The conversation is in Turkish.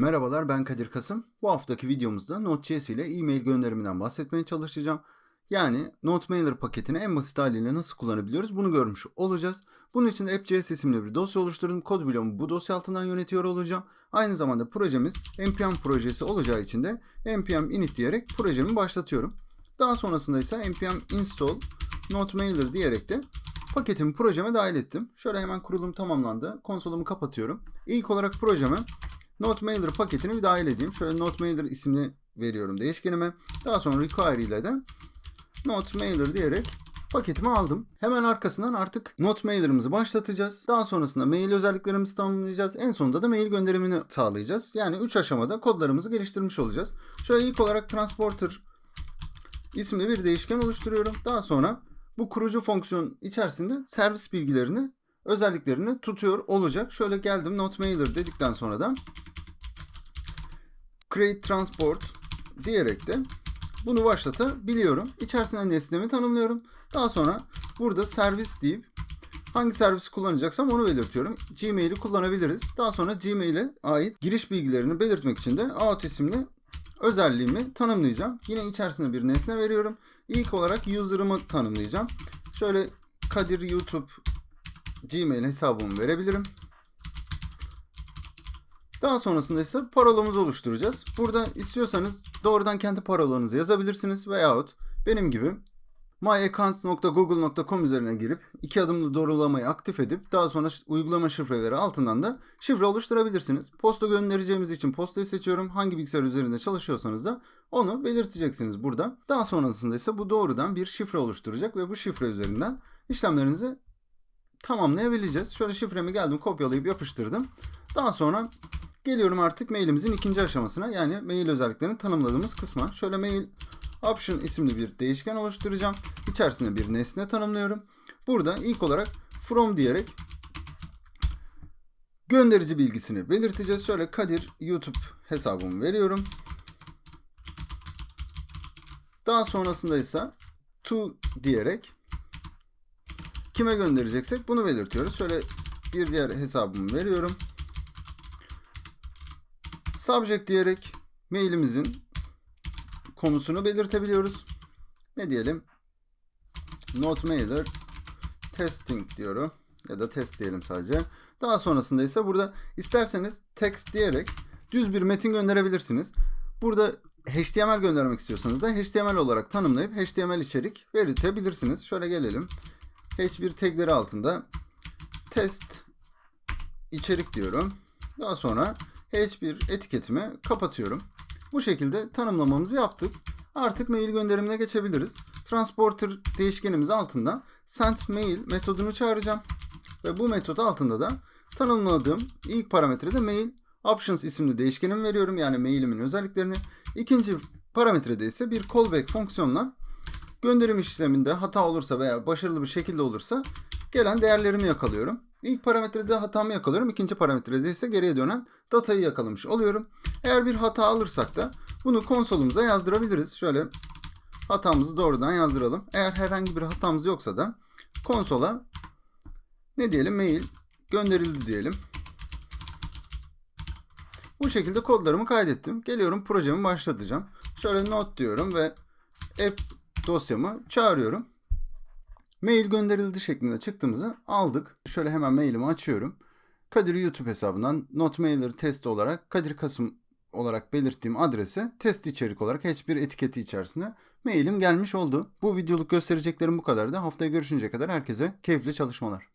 Merhabalar ben Kadir Kasım. Bu haftaki videomuzda Node.js ile e-mail gönderiminden bahsetmeye çalışacağım. Yani NoteMailer paketini en basit haliyle nasıl kullanabiliyoruz bunu görmüş olacağız. Bunun için app.js isimli bir dosya oluşturdum. Kod bloğumu bu dosya altından yönetiyor olacağım. Aynı zamanda projemiz npm projesi olacağı için de npm init diyerek projemi başlatıyorum. Daha sonrasında ise npm install NoteMailer diyerek de paketimi projeme dahil ettim. Şöyle hemen kurulum tamamlandı. Konsolumu kapatıyorum. İlk olarak projeme NoteMailer paketini bir dahil edeyim. Şöyle NoteMailer ismini veriyorum değişkenime. Daha sonra require ile de NoteMailer diyerek paketimi aldım. Hemen arkasından artık NoteMailer'ımızı başlatacağız. Daha sonrasında mail özelliklerimizi tamamlayacağız. En sonunda da mail gönderimini sağlayacağız. Yani 3 aşamada kodlarımızı geliştirmiş olacağız. Şöyle ilk olarak transporter isimli bir değişken oluşturuyorum. Daha sonra bu kurucu fonksiyon içerisinde servis bilgilerini özelliklerini tutuyor olacak. Şöyle geldim NoteMailer dedikten sonra da create transport diyerek de bunu başlatabiliyorum. İçerisine nesnemi tanımlıyorum. Daha sonra burada servis deyip hangi servisi kullanacaksam onu belirtiyorum. Gmail'i kullanabiliriz. Daha sonra Gmail'e ait giriş bilgilerini belirtmek için de out isimli özelliğimi tanımlayacağım. Yine içerisine bir nesne veriyorum. İlk olarak user'ımı tanımlayacağım. Şöyle Kadir YouTube Gmail hesabımı verebilirim. Daha sonrasında ise parolamızı oluşturacağız. Burada istiyorsanız doğrudan kendi parolanızı yazabilirsiniz veyahut benim gibi myaccount.google.com üzerine girip iki adımlı doğrulamayı aktif edip daha sonra uygulama şifreleri altından da şifre oluşturabilirsiniz. Posta göndereceğimiz için postayı seçiyorum. Hangi bilgisayar üzerinde çalışıyorsanız da onu belirteceksiniz burada. Daha sonrasında ise bu doğrudan bir şifre oluşturacak ve bu şifre üzerinden işlemlerinizi tamamlayabileceğiz. Şöyle şifremi geldim kopyalayıp yapıştırdım. Daha sonra geliyorum artık mailimizin ikinci aşamasına yani mail özelliklerini tanımladığımız kısma. Şöyle mail option isimli bir değişken oluşturacağım. İçerisine bir nesne tanımlıyorum. Burada ilk olarak from diyerek gönderici bilgisini belirteceğiz. Şöyle Kadir YouTube hesabımı veriyorum. Daha sonrasında ise to diyerek kime göndereceksek bunu belirtiyoruz. Şöyle bir diğer hesabımı veriyorum. Subject diyerek mailimizin konusunu belirtebiliyoruz. Ne diyelim? Not mailer testing diyorum. Ya da test diyelim sadece. Daha sonrasında ise burada isterseniz text diyerek düz bir metin gönderebilirsiniz. Burada HTML göndermek istiyorsanız da HTML olarak tanımlayıp HTML içerik belirtebilirsiniz. Şöyle gelelim. H1 tagleri altında test içerik diyorum. Daha sonra H1 etiketimi kapatıyorum. Bu şekilde tanımlamamızı yaptık. Artık mail gönderimine geçebiliriz. Transporter değişkenimiz altında send mail metodunu çağıracağım. Ve bu metod altında da tanımladığım ilk parametrede mail options isimli değişkenimi veriyorum. Yani mailimin özelliklerini. İkinci parametrede ise bir callback fonksiyonla gönderim işleminde hata olursa veya başarılı bir şekilde olursa gelen değerlerimi yakalıyorum. İlk parametrede hatamı yakalıyorum. İkinci parametrede ise geriye dönen datayı yakalamış oluyorum. Eğer bir hata alırsak da bunu konsolumuza yazdırabiliriz. Şöyle hatamızı doğrudan yazdıralım. Eğer herhangi bir hatamız yoksa da konsola ne diyelim mail gönderildi diyelim. Bu şekilde kodlarımı kaydettim. Geliyorum projemi başlatacağım. Şöyle not diyorum ve app dosyamı çağırıyorum. Mail gönderildi şeklinde çıktığımızı aldık. Şöyle hemen mailimi açıyorum. Kadir YouTube hesabından NoteMailer test olarak Kadir Kasım olarak belirttiğim adrese test içerik olarak hiçbir etiketi içerisinde mailim gelmiş oldu. Bu videoluk göstereceklerim bu kadardı. Haftaya görüşünceye kadar herkese keyifli çalışmalar.